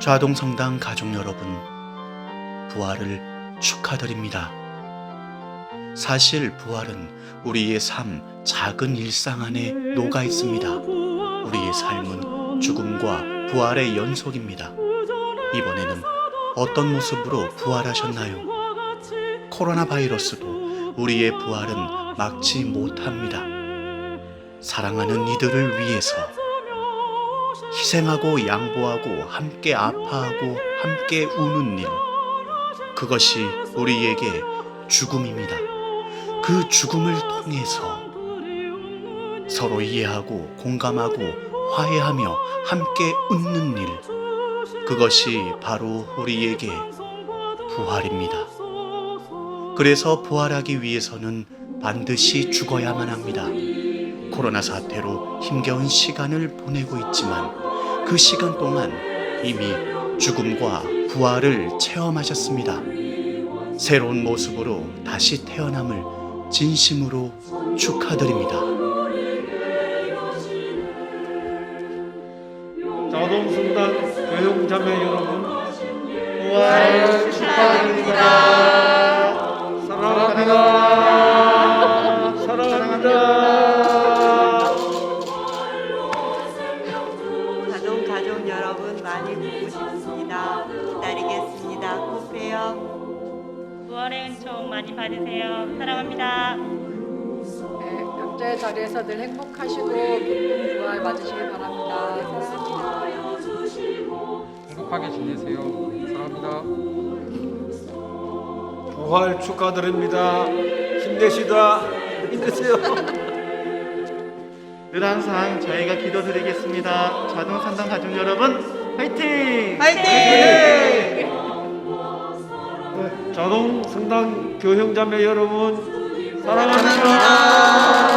좌동성당 가족 여러분, 부활을 축하드립니다. 사실 부활은 우리의 삶 작은 일상 안에 녹아 있습니다. 우리의 삶은 죽음과 부활의 연속입니다. 이번에는 어떤 모습으로 부활하셨나요? 코로나 바이러스도 우리의 부활은 막지 못합니다. 사랑하는 이들을 위해서 희생하고 양보하고 함께 아파하고 함께 우는 일. 그것이 우리에게 죽음입니다. 그 죽음을 통해서 서로 이해하고 공감하고 화해하며 함께 웃는 일. 그것이 바로 우리에게 부활입니다. 그래서 부활하기 위해서는 반드시 죽어야만 합니다. 코로나 사태로 힘겨운 시간을 보내고 있지만 그 시간 동안 이미 죽음과 부활을 체험하셨습니다. 새로운 모습으로 다시 태어남을 진심으로 축하드립니다. 자동승단 교육자매 여러분 부활 축하 여러분 많이 보고 싶습니다. 기다리겠습니다. 꼭 봬요. 부활의 은총 많이 받으세요. 사랑합니다. 네, 각자의 자리에서 늘 행복하시고 기쁜 부활 맞으시길 바랍니다. 사랑합니다. 행복하게 지내세요. 사랑합니다. 부활 축하드립니다. 힘내시다. 힘내세요. 늘 항상 저희가 기도드리겠습니다. 자동산당 가족 여러분, 화이팅! 자동승단 교형자매 여러분 사랑합니다.